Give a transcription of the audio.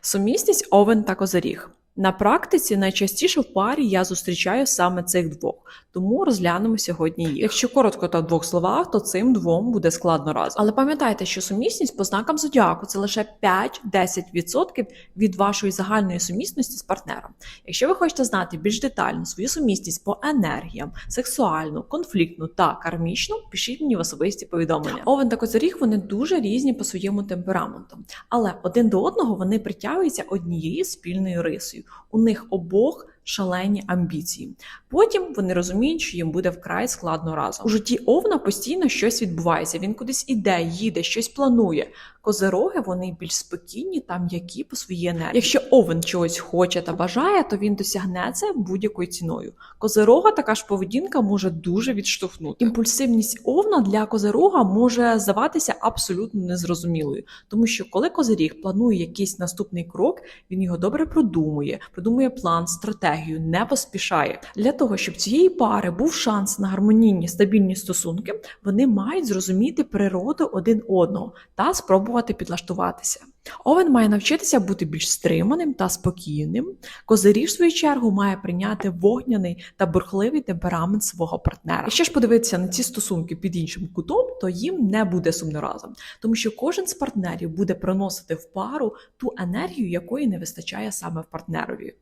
Сумісність овен та козиріг. На практиці найчастіше в парі я зустрічаю саме цих двох, тому розглянемо сьогодні їх. Якщо коротко та в двох словах, то цим двом буде складно разом. Але пам'ятайте, що сумісність по знакам зодіаку це лише 5-10% від вашої загальної сумісності з партнером. Якщо ви хочете знати більш детально свою сумісність по енергіям, сексуальну, конфліктну та кармічну, пишіть мені в особисті повідомлення. Овен та козиріг вони дуже різні по своєму темпераменту, але один до одного вони притягуються однією спільною рисою. У них обох шалені амбіції. Потім вони розуміють, що їм буде вкрай складно разом. У житті овна постійно щось відбувається. Він кудись іде, їде, щось планує. Козероги вони більш спокійні та м'які по своїй енергії. Якщо овен чогось хоче та бажає, то він досягне це будь-якою ціною. Козерога така ж поведінка може дуже відштовхнути. Імпульсивність овна для козерога може здаватися абсолютно незрозумілою, тому що коли козиріг планує якийсь наступний крок, він його добре продумує, продумує план, стратегію, не поспішає. Для того щоб цієї пари був шанс на гармонійні стабільні стосунки, вони мають зрозуміти природу один одного та спробувати підлаштуватися. Овен має навчитися бути більш стриманим та спокійним. Козиріг, в свою чергу, має прийняти вогняний та бурхливий темперамент свого партнера. Якщо ж подивитися на ці стосунки під іншим кутом, то їм не буде сумно разом, тому що кожен з партнерів буде приносити в пару ту енергію, якої не вистачає саме в партнерові.